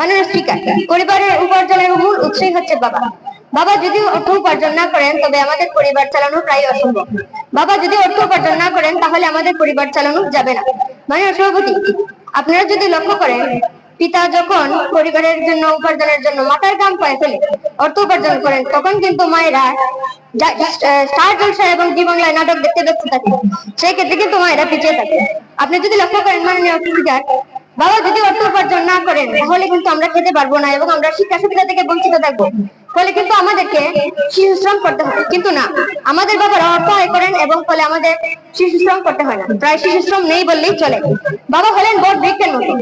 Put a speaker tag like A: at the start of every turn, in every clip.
A: মাননীয় স্পিকার পরিবারের উপার্জনের মূল উৎসই হচ্ছে বাবা। বাবা যদি অর্থ উপার্জন না করেন, তবে আমাদের পরিবার চালানো প্রায় অসম্ভব। বাবা যদি অর্থ উপার্জন না করেন, তাহলে আমাদের পরিবার চালানো যাবে না। মাননীয় সভাপতি আপনারা যদি লক্ষ্য করেন, পিতা যখন পরিবারের জন্য, উপার্জনের জন্য মাথার গাম পায়ে ফেলে অর্থ উপার্জন করেন, তখন কিন্তু মায়েরা স্টার জলসা এবং জি বাংলায় নাটক দেখতে ব্যস্ত থাকে। সেই ক্ষেত্রে কিন্তু মায়েরা পিছিয়ে থাকে। আপনি যদি লক্ষ্য করেন, মাননীয় বাবা, যদি অর্থ উপার্জন না করেন, তাহলে কিন্তু আমরা খেতে পারব না এবং আমরা শিক্ষা সুবিধা থেকে বঞ্চিত থাকব। ফলে কিন্তু আমাদেরকে শিশু শ্রম করতে হবে কিন্তু না, আমাদের বাবারা অর্থ আয় করেন এবং ফলে আমাদের শিশু শ্রম করতে হয় না। প্রায় শিশু শ্রম নেই বললেই চলে। বাবা হলেন বট বৃক্ষের মতো।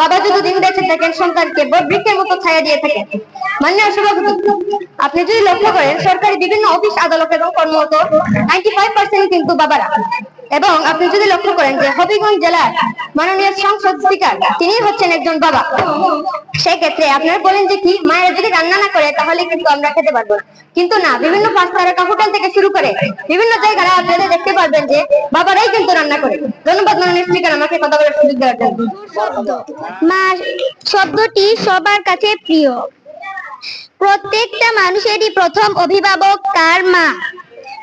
A: বাবা যদি দিন বেঁচে থাকেন, সন্তানকে বট বৃক্ষের মতো ছায়া দিয়ে থাকেন মাননীয় সভাপতি, আপনি যদি লক্ষ্য করেন, সরকারি বিভিন্ন অফিস, আদালত এবং কর্মরত নাইনটি ফাইভ পার্সেন্ট কিন্তু বাবারা এবং আপনি যদি লক্ষ্য করেন যে হবিগঞ্জ জেলার মাননীয় সংসদ স্পিকার, তিনি হচ্ছেন একজন বাবা। সেক্ষেত্রে আপনারা বলেন যে কি, মায়েরা যদি রান্না না করে, তাহলে কিন্তু আমরা খেতে পারব কিন্তু না, বিভিন্ন পাঁচ তারকা হোটেল থেকে শুরু করে বিভিন্ন জায়গায় আপনারা দেখতে পারবেন যে বাবারাই কিন্তু রান্না করে। ধন্যবাদ মাননীয় স্পিকার, আমাকে কথা বলার সুযোগ দেওয়ার জন্য।
B: মা, শব্দটি সবার কাছে প্রিয়। প্রত্যেকটা মানুষেরই প্রথম অভিভাবক তার মা।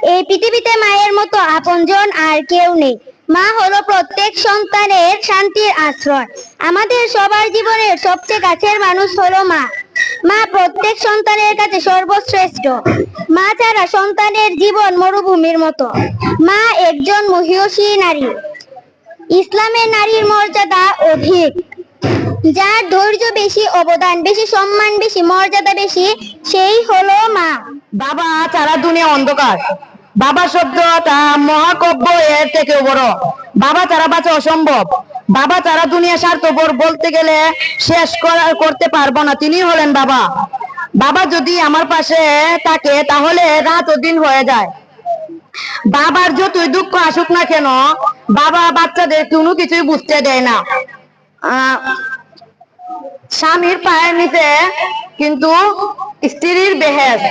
B: এই পৃথিবীতে মায়ের মতো আপনজন আর কেউ নেই। মা হলো প্রত্যেক সন্তানের শান্তির আশ্রয়। আমাদের সবার জীবনের সবচেয়ে কাছের মানুষ হলো মা। মা প্রত্যেক সন্তানের কাছে সর্বশ্রেষ্ঠ। মা ছাড়া সন্তানের জীবন মরুভূমির মতো। মা একজন মহিষী নারী। ইসলামের নারীর মর্যাদা অধিক। যার ধৈর্য বেশি, অবদান বেশি, সম্মান বেশি, মর্যাদা বেশি, সেই হলো মা।
C: বাবা ছাড়া দুনিয়া অন্ধকার। বাবা শব্দটা মহাকাব্য এর থেকেও বড়। বাবা ছাড়া বাঁচা অসম্ভব। বাবা ছাড়া দুনিয়া স্বার্থপর বলতে গেলে শেষ করা- করতে পারব না। তিনি হলেন বাবা। বাবা যদি আমার পাশে থাকে, তাহলে রাত ও দিন হয়ে যায়। বাবার যতই দুঃখ আসুক না কেন, বাবা বাচ্চাদের কোনো কিছুই বুঝতে দেয় না। স্বামীর পায়ের নিচে কিন্তু স্ত্রীর বেহেস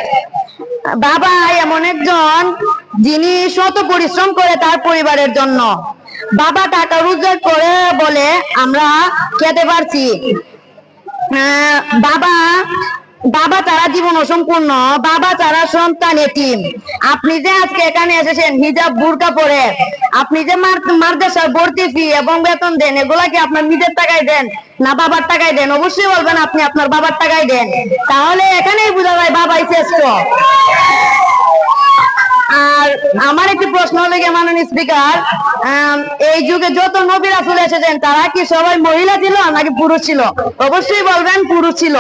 C: বাবা, এমন একজন যিনি শত পরিশ্রম করে তার পরিবারের জন্য। বাবা টাকা রোজগার করে বলে, আমরা খেতে পারছি। বাবা বাবা তারা জীবন অসম্পূর্ণ, বাবা তারা সন্তান এতিম। আপনি যে আজকে এখানে এসেছেন, হিজাব, বুরকা পরে, আপনি যে মার- মাদ্রাসার ভর্তি ফি এবং বেতন দেন, এগুলা কি আপনার নিজের টাকায় দেন না বাবার টাকায় দেন? অবশ্যই বলবেন আপনি আপনার বাবার টাকায় দেন। তাহলে এখানেই বোঝা যায় বাবাই শ্রেষ্ঠ। আর আমার একটি প্রশ্ন হলো গিয়ে, মাননীয় স্পিকার এই যুগে যত নবী রাসূল এসেছেন, তারা কি সবাই মহিলা ছিল নাকি পুরুষ ছিল? অবশ্যই বলবেন পুরুষ ছিল।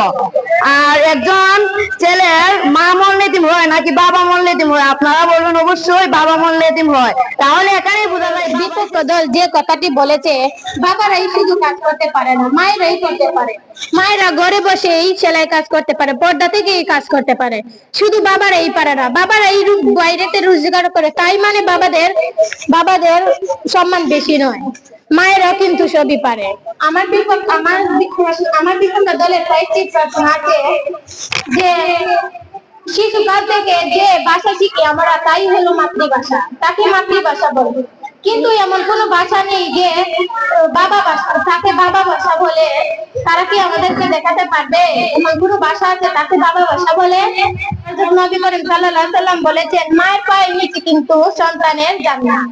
C: আর একজন ছেলের মা মরলে এতিম হয় নাকি বাবা মরলে এতিম হয়? আপনারা বলবেন অবশ্যই বাবা মরলে এতিম হয়। তাহলে এখানেই বোঝা যায়
A: বিপক্ষ দল যে কথাটি বলেছে বাবারাই শুধু কাজ করতে পারে না মায়েরাই করতে পারে। মায়েরা ঘরে বসেই সেলাই কাজ করতে পারে, পর্দা থেকেই কাজ করতে পারে। শুধু বাবারাই পারে না বাবারাই রু- বাইরেতে রোজগার করে, তাই মানে বাবাদের বাবাদের সম্মান বেশি নয়। মায়েরাও কিন্তু সবই পারে। আমার বিপক্ষ আমার আমার বিপক্ষ দলের কয়েকটি আছে যে শিশুকাল থেকে যে ভাষা শিখি আমরা তাই হলো মাতৃভাষা, তাকে মাতৃভাষা বলব কিন্তু এমন কোনো ভাষা নেই যে বাবা ভাষা, তাকে বাবা ভাষা বলে। তারা কি আমাদেরকে দেখাতে পারবে? এমন কোনো ভাষা আছে তাকে বাবা ভাষা বলে? নবী করিম সাল্লাল্লাহু সাল্লাম বলেছেন, মায়ের পায়ের নিচে কিন্তু সন্তানের জান্নাত,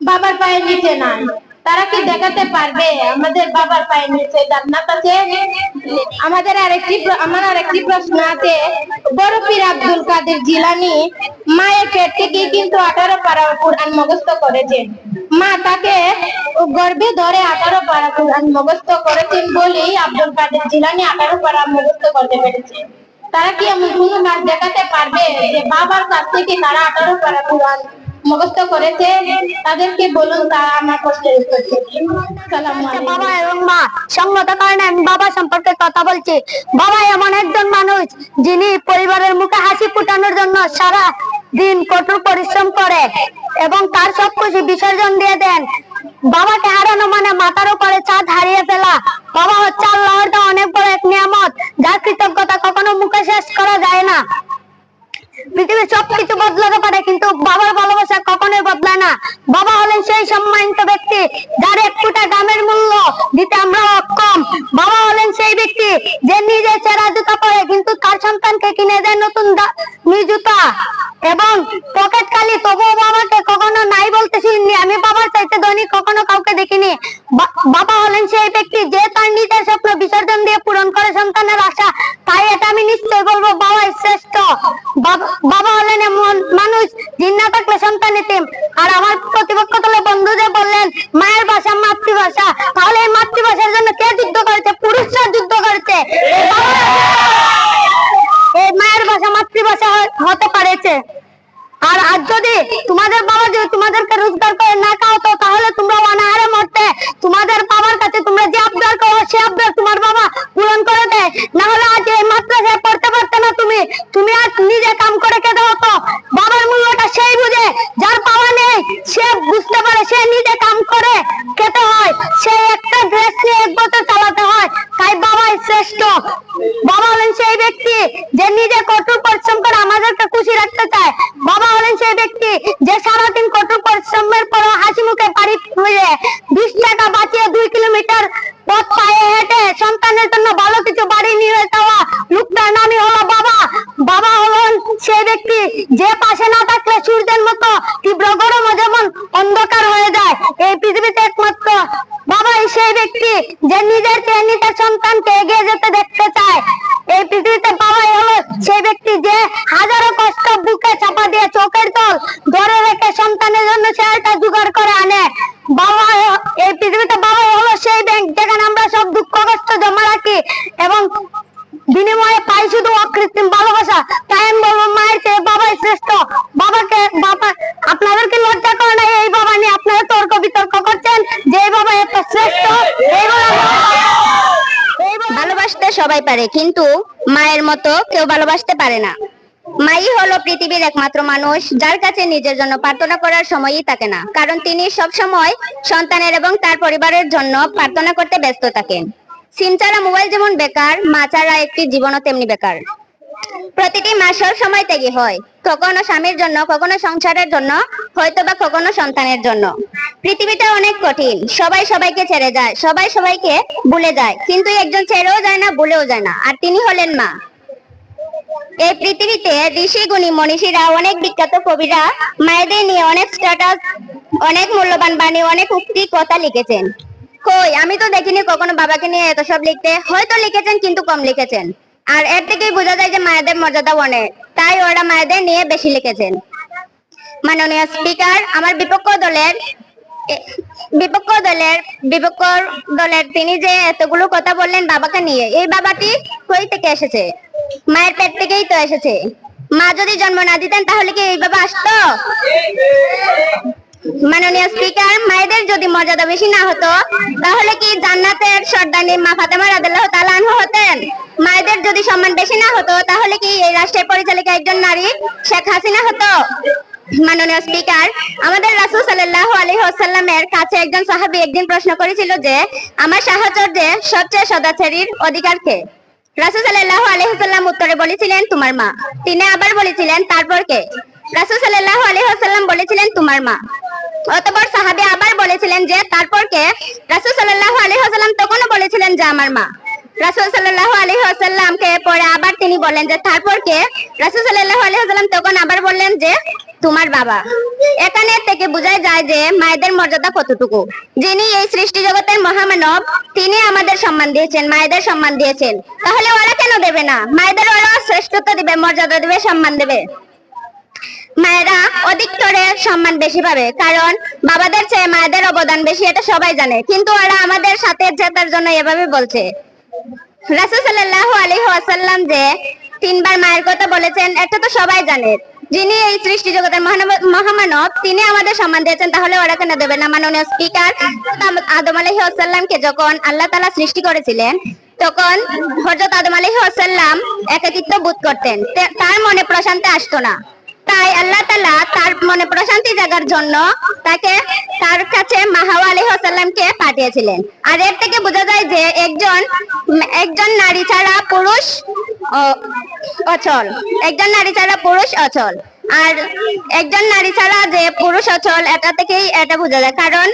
A: বাবার পায়ের নিচে নাই। তারা কি দেখাতে পারবে? আমাদের বাবার পায়ের নিচে জান্নাত আছে আমাদের আরেকটি আমার আরেকটি প্রশ্ন আছে। বড় পীর আব্দুল কাদের জিলানি মায়ের পেট থেকে কিন্তু আঠারো পারা কোরআন মুখস্থ করেছেন। মা তাকে গর্ভে ধরে আঠারো পারা কোরআন মুখস্থ করেছেন বলেই আব্দুল কাদের জিলানি আঠারো পারা মুখস্থ করতে পেরেছে। তারা কি এমন কোনো কাজ দেখাতে পারবে যে বাবার কাছ থেকে তারা আঠারো পারা কোরআন মুখস্থ করেছে তাদেরকে বলুন তারা আমার প্রশ্নের উত্তর।
B: বাবা এবং মা কারণে আমি বাবা সম্পর্কে কথা বলছি। বাবা এমন একজন মানুষ যিনি পরিবারের মুখে হাসি ফুটানোর জন্য সারা দিন কঠোর পরিশ্রম করে এবং তার সব খুশি বিসর্জন দিয়ে দেন। বাবাকে হারানো মানে মাথার উপরে চাঁদ হারিয়ে ফেলা। বাবা হচ্ছে আল্লাহর অনেক বড় এক নিয়ামত যার কৃতজ্ঞতা কখনো মুখে শেষ করা যায় না। পৃথিবীর সবকিছু বদলাতে পারে, কিন্তু বাবার ভালোবাসা কখনোই বদলায় না। বাবা হলেন সেই সম্মানিত ব্যক্তি যার এক ফুটা দামের মূল্য দিতে আমরা অক্ষম। বাবা হলেন সেই ব্যক্তি যে নিজে চেরা জুতা পরে কিন্তু তার সন্তানকে কিনে দেয় নতুন জুতা। এবং পকেট খালি তবুও বাবাকে কখনো নাই বলতে শুনিনি আমি বাবার চাইতে ধনী কখনো কাউকে দেখিনি। বাবা হলেন সেই ব্যক্তি যে তার নিজের স্বপ্ন বিসর্জন দিয়ে পূরণ করে আশা তাই এটা আমি নিশ্চয় বলব, বাবাই শ্রেষ্ঠ। বাবা- হলেন এমন মানুষ যিনি না থাকলে সন্তান এতিম। আর আমার প্রতিপক্ষ দলের বন্ধু যে বললেন, মায়ের ভাষা মাতৃভাষা, তাহলে এই মাতৃভাষার জন্য কে যুদ্ধ করেছে? পুরুষরা যুদ্ধ করেছে। এই মায়ের ভাষা মাতৃভাষা হতে পারেছে। আর আজ যদি তোমাদের বাবা যদি তোমাদেরকে রোজগার করে না খাওয়াতো, তাহলে তোমরা অনাহারে মরতে। তোমাদের বাবার কাছে তোমরা যে সে আবদার তোমার বাবা পূরণ করে দেয়। না হলে আজ এই মাদ্রাসায় পড়তে পারতে না তুমি। তুমি আজ নিজে কাম করে খেতে হতো বাবার মূল্যটা সেই বুঝে, যার পাওয়া নেই, সে বুঝতে পারে, সে নিজে কাম করে খেতে হয়। সে একটা ড্রেস নিয়ে এক বছর চালাতে হয়। তাই বাবাই শ্রেষ্ঠ। বাবা হলেন সেই ব্যক্তি যে নিজে কঠোর পরিশ্রম করে আমাদেরকে খুশি রাখতে চায়। বাবা হলেন সেই ব্যক্তি যে সারাদিন কঠোর পরিশ্রমের পর হাসি মুখে বাড়ি ফিরে। বিশ টাকা বাঁচিয়ে দুই কিলোমিটার পথ পায়ে সন্তানের জন্য ভালো কিছু বাড়ি নিয়ে যাওয়া। লোকটার নামই হলো বাবা। বাবা হলেন সেই ব্যক্তি যে পাশে না থাকলে সূর্যের মতো তীব্র গরম যেমন অন্ধকার হয়ে যায়, এই পৃথিবীতে একমাত্র বাবাই সেই ব্যক্তি যে নিজের নিজের সন্তানকে এগিয়ে যেতে দেখতে চায় এই পৃথিবীতে বাবাই হলো সেই ব্যক্তি যে হাজারো কষ্ট বুকে চাপা দিয়ে চোখের জল ধরে রেখে সন্তানের জন্য সেটা জোগাড় করে আনে বাবা এই পৃথিবীতে বাবাই হলো সেই ব্যাংক যেখানে আমরা সব দুঃখ কষ্ট জমা রাখি এবং বিনিময়ে পাই শুধু অকৃত্রিম ভালোবাসা তাই আমি বলব মায়ের চেয়ে বাবাই শ্রেষ্ঠ বাবাকে বাবা আপনাদেরকে লজ্জা করে না এই বাবা নিয়ে আপনারা তর্ক বিতর্ক করছেন যে এই বাবা এত শ্রেষ্ঠ এই বাবা-
D: ভালোবাসতে সবাই পারে, কিন্তু মায়ের মতো কেউ ভালোবাসতে পারে না। মাই হলো পৃথিবীর একমাত্র মানুষ, যার কাছে নিজের জন্য প্রার্থনা করার সময়ই থাকে না, কারণ তিনি সব সময় সন্তানের এবং তার পরিবারের জন্য প্রার্থনা করতে ব্যস্ত থাকেন। সিনচারা মোবাইল যেমন বেকার মাচারা একটি জীবনও তেমনি বেকার। প্রতিটি মা সময় ত্যাগী হয়। কখনো স্বামীর জন্য, কখনো সংসারের জন্য হয়তো বা কখনো সন্তানের জন্য। পৃথিবীটা অনেক কঠিন। সবাই সবাইকে ছেড়ে যায়, সবাই সবাইকে ভুলে যায়। কিন্তু একজন ছেড়েও যায় না, ভুলেও যায় না। আর তিনি হলেন মা। এই পৃথিবীতে ঋষি, গুণী, মনীষীরা, অনেক বিখ্যাত কবিরা মায়েদের নিয়ে অনেক স্ট্যাটাস অনেক মূল্যবান বাণী, অনেক উক্তি, কথা লিখেছেন। কই, আমি তো দেখিনি কখনো বাবাকে নিয়ে এত সব লিখতে। হয়তো লিখেছেন, কিন্তু কম লিখেছেন। আর এর থেকেই বোঝা যায় যে মায়েদের মর্যাদা অনেক। তাই ওরা মায়েদের নিয়ে বেশি লিখেছেন। মাননীয় স্পিকার, আমার বিপক্ষ দলের বিপক্ষ দলের বিপক্ষ দলের তিনি যে এতগুলো কথা বললেন বাবাকে নিয়ে, এই বাবাটি কই থেকে এসেছে? মায়ের পেট থেকেই তো এসেছে। মা যদি জন্ম না দিতেন তাহলে কি এই বাবা আসতো? মাননীয় স্পিকার, মায়েদের যদি মর্যাদা বেশি না হতো, তাহলে কি জান্নাতের সর্দানি মা ফাতেমা রাদিয়াল্লাহু তাআলা আনহা হতেন? মায়েদের যদি সম্মান বেশি না হতো, তাহলে কি এই রাষ্ট্রের পরিচালিকা একজন নারী, শেখ হাসিনা হতো? মাননীয় স্পিকার, আমাদের রাসূল সাল্লাল্লাহু আলাইহি ওয়াসাল্লামের কাছে একজন সাহাবী একদিন প্রশ্ন করেছিল যে, আমার সাহচর্যে সবচেয়ে সদাচারীর অধিকার কে? রাসূল সাল্লাল্লাহু আলাইহি ওয়াসাল্লাম উত্তরে বলেছিলেন, তোমার মা। তিনি আবার বলেছিলেন, তারপর কে? রাসূল সাল্লাল্লাহু আলাইহি ওয়াসাল্লাম বলেছিলেন, তোমার মা। অতঃপর সাহাবী আবার বলেছিলেন যে, তারপর কে? রাসূল সাল্লাল্লাহু আলাইহি ওয়াসাল্লাম তখনও বলেছিলেন যে, আমার মা। রাসূল ওয়াসাল্লামকে পরে আবার তিনি বলেন যে, তারপর কে? রাসূল ওয়াসাল্লাম তখন আবার বললেন যে, তোমার বাবা। এখানে থেকে বোঝা যায় যে, মায়েদের মর্যাদা কতটুকু? যিনি এই সৃষ্টি জগতের মহামানব, তিনি আমাদের সম্মান দিয়েছেন, মায়েদের সম্মান দিয়েছেন। তাহলে ওরা কেন দেবে না? মায়েদের ওরা শ্রেষ্ঠত্ব দিবে, মর্যাদা দিবে, সম্মান দেবে। মায়েরা অধিকতরে সম্মান বেশি পাবে, কারণ বাবাদের চেয়ে মায়েদের অবদান বেশি, এটা সবাই জানে। কিন্তু ওরা আমাদের সাথে জেতার জন্য এভাবে বলছে। যে তিনবার মায়ের কথা বলেছেন, এটা তো সবাই জানে। যিনি এই সৃষ্টি জগতের মহামানব, তিনি আমাদের সম্মান দিয়েছেন, তাহলে ওরা কেন দেবে না? মাননীয় স্পিকার আদম আলাইহি ওয়াসাল্লামকে যখন আল্লাহ তাআলা সৃষ্টি করেছিলেন, তখন হযরত আদম আলাইহি ওয়াসাল্লাম একাকিত্ব বোধ করতেন। তার মনে প্রশান্তি আসতো না। তাই আল্লাহ তাআলা তার মনে প্রশান্তি জাগার জন্য তাকে তার কাছে মাহাওয়া হোসাল্লামকে পাঠিয়েছিলেন। আর এর থেকে বোঝা যায় যে একজন একজন নারী ছাড়া পুরুষ অচল। একজন নারী ছাড়া পুরুষ অচল। আর একজন নারী ছাড়া যে পুরুষ অচল, এটা থেকেই এটা বোঝা যায়। কারণ